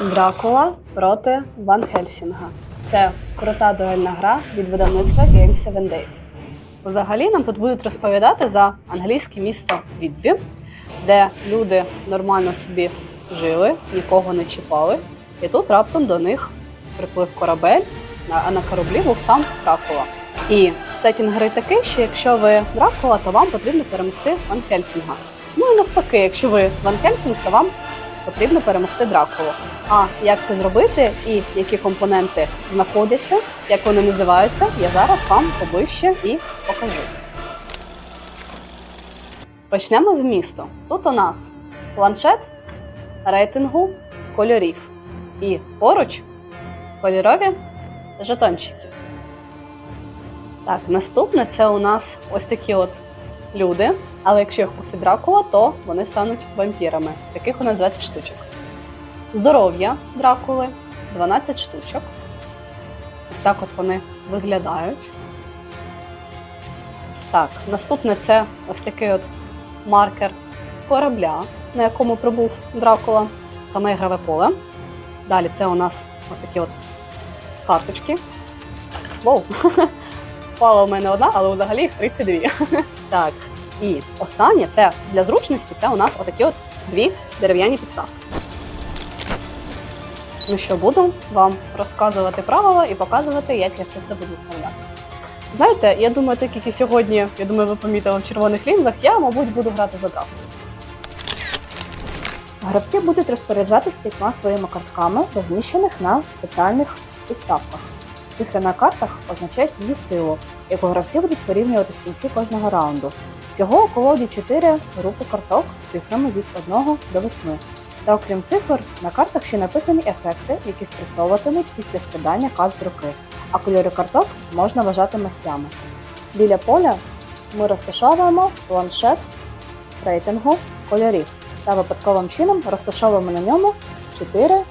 Дракула проти Ван Хельсінга. Це крута дуельна гра від видавництва Game 7 Days. Взагалі нам тут будуть розповідати за англійське місто Відві, де люди нормально собі жили, нікого не чіпали. І тут раптом до них приплив корабель, а на кораблі був сам Дракула. І сетінг гри такий, що якщо ви Дракула, то вам потрібно перемогти Ван Хельсінга. Ну і навпаки, якщо ви Ван Хельсінг, то вам потрібно перемогти Дракулу. А як це зробити і які компоненти знаходяться, як вони називаються, я зараз вам поближче і покажу. Почнемо з місту. Тут у нас планшет рейтингу кольорів. І поруч кольорові жетончики. Так, наступне це у нас ось такі от люди. Але якщо їх кусить Дракула, то вони стануть вампірами. Таких у нас 20 штучок. Здоров'я Дракули 12 штучок. Ось так от вони виглядають. Так, наступне це ось такий от маркер корабля, на якому прибув Дракула, саме ігрове поле. Далі це у нас ось такі от карточки. Воу! Впала у мене одна, але взагалі їх 32. Так, і останнє це для зручності. Це у нас отакі от дві дерев'яні підставки. Ну що, буду вам розказувати правила і показувати, як я все це буду вставляти. Знаєте, я думаю, так як і сьогодні, я думаю, ви помітили в червоних лінзах, я, мабуть, буду грати за драку. Гравці будуть розпоряджатись п'ятьма своїми картками, розміщених на спеціальних підставках. Цифри на картах означають її силу, яку гравці будуть порівнювати в кінці кожного раунду. Всього у колоді 4 групи карток з цифрами від 1 до 8. Та окрім цифр, на картах ще написані ефекти, які спрацьовуватимуть після скидання карт з руки, а кольори карток можна вважати мастями. Біля поля ми розташовуємо планшет рейтингу кольорів та випадковим чином розташовуємо на ньому 4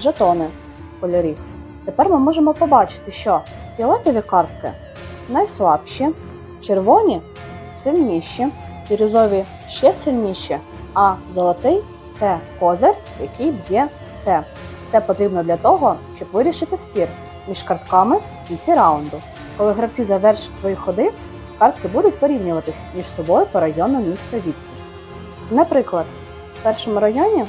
жетони кольорів. Тепер ми можемо побачити, що фіолетові картки найслабші, червоні сильніші, бірюзові ще сильніші, а золотий це козир, який б'є все. Це потрібно для того, щоб вирішити спір між картками в кінці раунду. Коли гравці завершать свої ходи, картки будуть порівнюватись між собою по району міста Вітки. Наприклад, в першому районі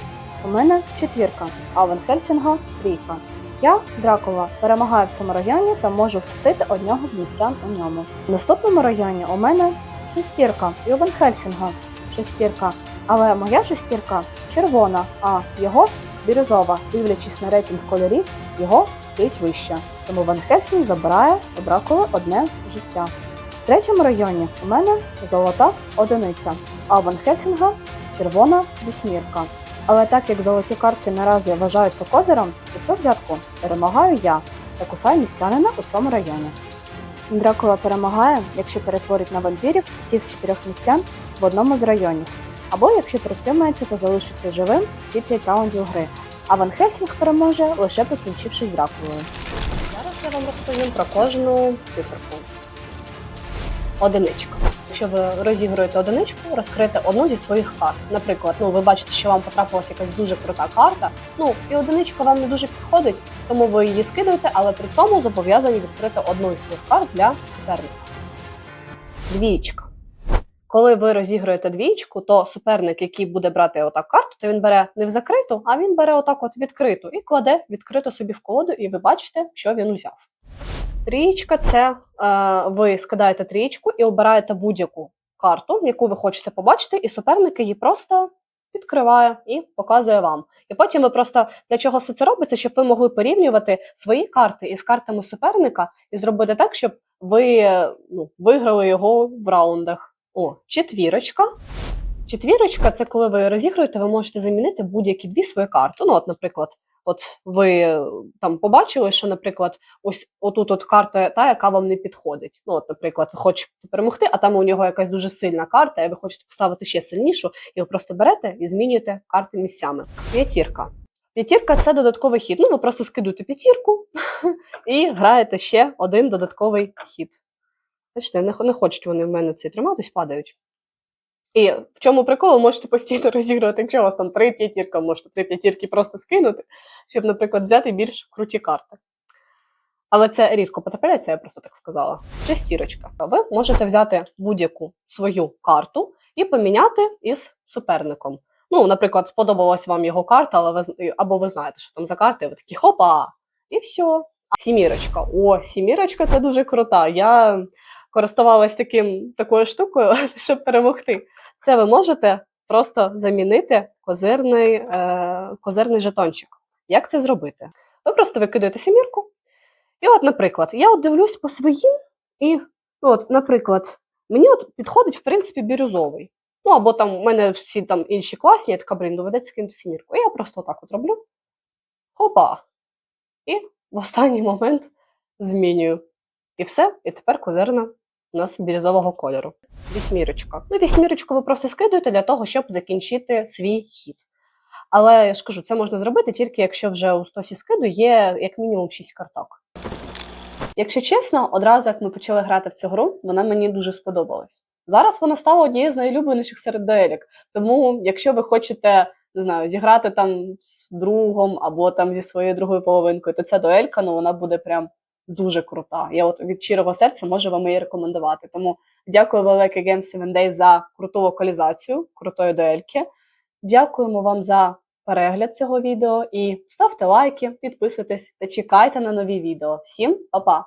у мене четвірка, а в Хельсінга трійка. Я, Дракула, перемагаю в цьому районі та можу вкусити одного з містян у ньому. В наступному районі у мене шестірка Ван Хельсінга шестірка, але моя шестірка червона, а його бірюзова. Дивлячись на рейтинг кольорів, його стоїть вище. Тому Ван Хельсінг забирає у одне життя. В третьому районі у мене золота одиниця, а у Ван Хельсінга червона вісьмірка. Але так як золоті картки наразі вважаються козиром, то цю взятку перемагаю я та кусаю містянина у цьому районі. Дракула перемагає, якщо перетворить на вампірів всіх чотирьох місцян в одному з районів, або якщо притримається та залишиться живим всі п'ять раундів гри. А Ван Хельсінг переможе лише покінчивши з Дракулою. Зараз я вам розповім про кожну циферку. Одиничка. Якщо ви розігруєте одиничку, розкрите одну зі своїх карт. Наприклад, ну ви бачите, що вам потрапилася якась дуже крута карта. Ну і одиничка вам не дуже підходить, тому ви її скидуєте, але при цьому зобов'язані відкрити одну із своїх карт для суперника. Двічка. Коли ви розігруєте двічку, то суперник, який буде брати отак карту, то він бере не в закриту, а він бере отак от відкриту і кладе відкрито собі в колоду, і ви бачите, що він узяв. Трієчка це е, ви скидаєте трієчку і обираєте будь-яку карту, яку ви хочете побачити, і суперник її просто відкриває і показує вам. І потім ви просто для чого все це робиться, щоб ви могли порівнювати свої карти із картами суперника і зробити так, щоб ви ну, виграли його в раундах. О, четвірочка. Четвірочка це коли ви розігруєте, ви можете замінити будь-які дві свої карти. Ну, от, наприклад, от ви е, там побачили, що, наприклад, ось отут от карта та, яка вам не підходить. Ну, от, наприклад, ви хочете перемогти, а там у нього якась дуже сильна карта, і ви хочете поставити ще сильнішу, і ви просто берете і змінюєте карти місцями. П'ятірка. П'ятірка це додатковий хід. Ну, ви просто скидуєте п'ятірку і граєте ще один додатковий хід. Бачите, не, хочуть вони в мене цей триматись, падають. І в чому прикол, ви можете постійно розігрувати, якщо у вас там три п'ятірка, можете три п'ятірки просто скинути, щоб, наприклад, взяти більш круті карти. Але це рідко потрапляється, я просто так сказала. Шестірочка. Ви можете взяти будь-яку свою карту і поміняти із суперником. Ну, наприклад, сподобалась вам його карта, але ви або ви знаєте, що там за карти, ви такі хопа, і все. Сімірочка. О, сімірочка це дуже крута. Я користувалась таким, такою штукою, щоб перемогти. Це ви можете просто замінити козирний, е, козирний жетончик. Як це зробити? Ви просто викидаєте сімірку. І от, наприклад, я от дивлюсь по своїм, і ну, от, наприклад, мені от підходить, в принципі, бірюзовий. Ну, або там у мене всі там інші класні, я така, блін, доведеться кинути сімірку. І я просто отак от роблю. Хопа. І в останній момент змінюю. І все, і тепер козирна у нас бірюзового кольору. Вісьмірочка. Ну, вісьмірочку ви просто скидуєте для того, щоб закінчити свій хід. Але я ж кажу, це можна зробити тільки якщо вже у стосі скиду є як мінімум 6 карток. Якщо чесно, одразу як ми почали грати в цю гру, вона мені дуже сподобалась. Зараз вона стала однією з найулюбленіших серед дуелік. Тому, якщо ви хочете не знаю, зіграти там з другом або там зі своєю другою половинкою, то ця дуелька ну, вона буде прям дуже крута. Я от від щирого серця можу вам її рекомендувати. Тому дякую велике Game 7 Day за круту локалізацію крутої дуельки. Дякуємо вам за перегляд цього відео і ставте лайки, підписуйтесь та чекайте на нові відео. Всім па-па!